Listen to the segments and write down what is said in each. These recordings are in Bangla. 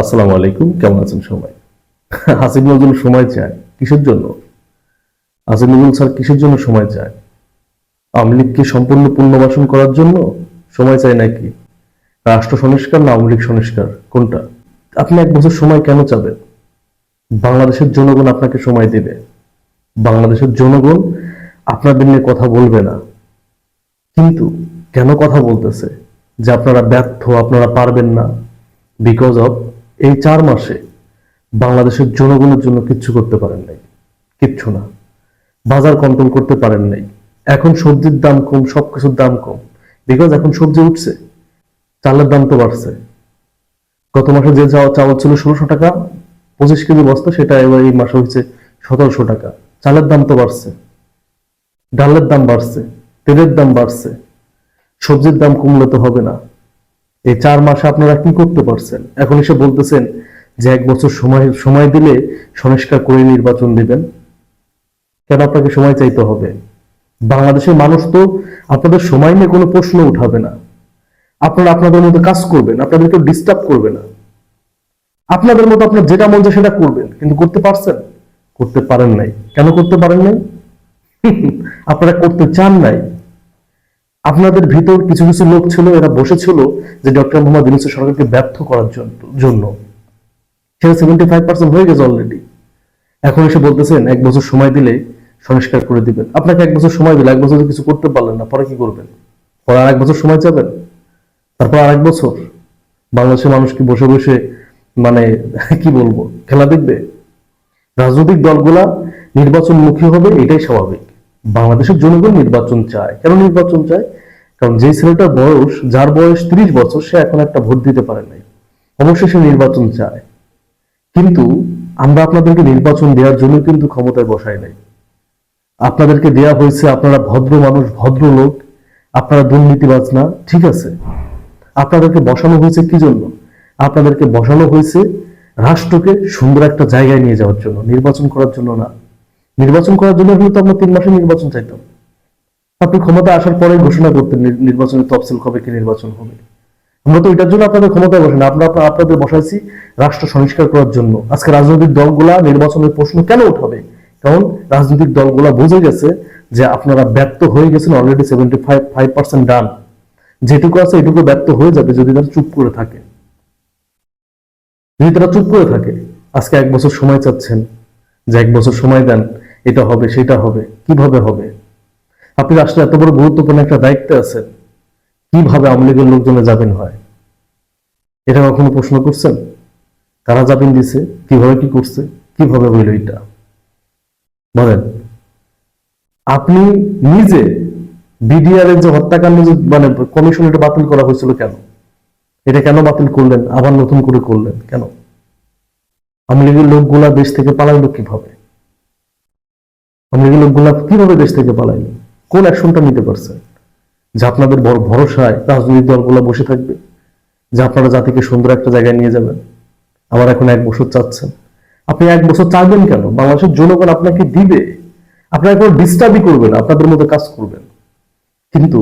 আসসালামু আলাইকুম, কেমন আছেন সবাই? হাসিব নজরুল সময় চায় কিসের জন্য? হাসিব নজরুল স্যার, কিসের জন্য সময় চায় আওয়ামী লীগকে সম্পূর্ণ পুনর্বাসন করার জন্য সময় চায় নাকি? রাষ্ট্র সংস্কার না আওয়ামী লীগ সংস্কার কোনটা? আপনি এক বছর সময় কেন চাবেন? বাংলাদেশের জনগণ আপনাকে সময় দেবে। বাংলাদেশের জনগণ আপনাদের নিয়ে কথা বলবে না। কিন্তু কেন কথা বলতেছে? যে আপনারা ব্যর্থ, আপনারা পারবেন না। বিকজ অফ এই চার মাসে বাংলাদেশের জনগণের জন্য কিচ্ছু করতে পারেন নাই। কিচ্ছু না। বাজার কন্ট্রোল করতে পারেন নাই। এখন সবজির দাম কম, সবকিছুর দাম কম। বিকজ এখন সবজি উঠছে। চালের দাম তো বাড়ছে। গত মাসে যে চাওয়া ছিল ষোলোশো টাকা, পঁচিশ কেজি বস্তা, সেটা এবার এই মাসে হচ্ছে সতেরোশো টাকা। চালের দাম তো বাড়ছে। ডালের দাম বাড়ছে। তেলের দাম বাড়ছে। সবজির দাম কমলে তো হবে না। এই চার মাসে আপনারা কি করতে পারছেন? এখন এসে বলতেছেন যে এক বছর সময় সময় দিলে সংস্কার করে নির্বাচন দিবেন। কেন আপনাকে সময় চাইতে হবে? বাংলাদেশের মানুষ তো আপনাদের সময় নিয়ে কোনো প্রশ্ন উঠাবে না। আপনারা আপনাদের মতো কাজ করবেন, আপনাদেরকে ডিস্টার্ব করবে না। আপনাদের মতো আপনার যেটা মন সেটা করবেন, কিন্তু করতে পারছেন? করতে পারেন নাই। কেন করতে পারেন নাই? আপনারা করতে চান নাই। আপনাদের ভিতর কিছু কিছু লোক ছিল, এরা বসেছিল যে ডক্টর মোহাম্মদ ইউনুসের সরকারকে ব্যর্থ করার জন্য- জন্য। সেটা সেভেন্টি ফাইভ পার্সেন্ট হয়ে গেছে অলরেডি এখন এসে বলতেছেন, এক বছর সময় দিলে সংস্কার করে দিবেন। আপনাকে এক বছর সময় দিলে, এক বছর কিছু করতে পারলেন না, পরে কি করবেন? পরে আর এক বছর সময় যাবেন তারপর আর এক বছর, বাংলাদেশের মানুষ কি বসে বসে মানে কি বলব, খেলা দেখবে? রাজনৈতিক দলগুলা নির্বাচনমুখী হবে, এটাই স্বাভাবিক। বাংলাদেশের জনগণ নির্বাচন চায়। কেন নির্বাচন চায়? কারণ যে ছেলেটার বয়স, যার বয়স ত্রিশ বছর, সে এখন একটা ভোট দিতে পারে নাই। অবশ্যই সে নির্বাচন চায়। কিন্তু আমরা আপনাদেরকে নির্বাচন দেওয়ার জন্য কিন্তু ক্ষমতায় বসাই নাই। আপনাদেরকে দেয়া হয়েছে আপনারা ভদ্র মানুষ, ভদ্র লোক, আপনারা দুর্নীতিবাজ না, ঠিক আছে। আপনাদেরকে বসানো হয়েছে কি জন্য? আপনাদেরকে বসানো হয়েছে রাষ্ট্রকে সুন্দর একটা জায়গায় নিয়ে যাওয়ার জন্য, নির্বাচন করার জন্য না। নির্বাচন করার জন্য হলে তো আমরা তিন মাসে নির্বাচন চাইতাম। আপনি ক্ষমতা আসার পরেই ঘোষণা করতেন নির্বাচনের তফসিল কবে, কি নির্বাচন হবে। আমরা তো এটার জন্য আপনাদের ক্ষমতায় বসে না। আমরা আপনাদের বসাইছি রাষ্ট্র সংস্কার করার জন্য। আজকে রাজনৈতিক দলগুলা নির্বাচনের প্রশ্ন কেন উঠাবে? কারণ রাজনৈতিক দলগুলা বুঝে গেছে যে আপনারা ব্যর্থ হয়ে গেছেন already seventy five five percent done যেটুকু আছে এটুকু ব্যর্থ হয়ে যাবে যদি তারা চুপ করে থাকে। যদি তারা চুপ করে থাকে, আজকে এক বছর সময় চাচ্ছেন, যে এক বছর সময় দেন এটা হবে, সেটা হবে, কীভাবে হবে? আপনি আসলে এত বড় গুরুত্বপূর্ণ একটা দায়িত্বে আছেন, কীভাবে আওয়ামী লীগের লোকজনে যাবেন হয়? এটা কখনো প্রশ্ন করছেন? কারা যাবেন দিছে, কীভাবে কি করছে, কীভাবে হইল এটা? বলেন, আপনি নিজে বিডিআর এর যে হত্যাকাণ্ড মানে কমিশন এটা বাতিল করা হয়েছিল কেন? এটা কেন বাতিল করলেন? আবার নতুন করে করলেন কেন? আওয়ামী লীগের লোকগুলা দেশ থেকে পালাইলো কীভাবে? আওয়ামী লীগের লোকগুলা কীভাবে দেশ থেকে পালাইলো? কোন অ্যাকশনটা নিতে পারছেন যে আপনাদের বড় ভরসায় রাজনৈতিক দলগুলো বসে থাকবে, যে আপনারা জাতিকে সুন্দর একটা জায়গায় নিয়ে যাবেন। আবার এখন এক বছর চাচ্ছেন আপনি এক বছর চাইবেন কেন? বাংলাদেশের জনগণ আপনাকে দিবে। আপনারা কোনো ডিস্টার্বই করবেন আপনাদের মধ্যে কাজ করবেন। কিন্তু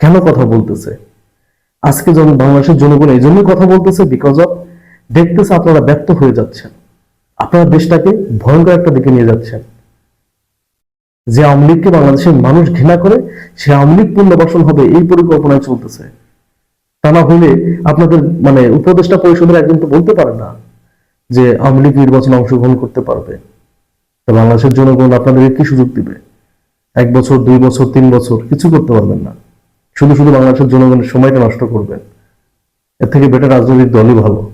কেন কথা বলতেছে? আজকে যখন বাংলাদেশের জনগণ এই জন্যই কথা বলতেছে বিকজ অফ দেখতেছে আপনারা ব্যর্থ হয়ে যাচ্ছেন। আপনারা দেশটাকে ভয়ঙ্কর একটা দিকে নিয়ে যাচ্ছেন। যে আওয়ামী বাংলাদেশের মানুষ ঘৃণা করে, সে আওয়ামী পুনর্বাসন হবে এই পরিকল্পনায় চলতেছে। তা না হইলে আপনাদের মানে উপদেষ্টা পরিষদের একজন তো বলতে পারে না যে আওয়ামী লীগ নির্বাচনে অংশগ্রহণ করতে পারবে। তো বাংলাদেশের জনগণ আপনাদেরকে কি সুযোগ দিবে? এক বছর, দুই বছর, তিন বছর কিছু করতে পারবেন না। শুধু শুধু বাংলাদেশের জনগণের সময়টা নষ্ট করবেন। এর থেকে বেটার রাজনৈতিক দলই ভালো।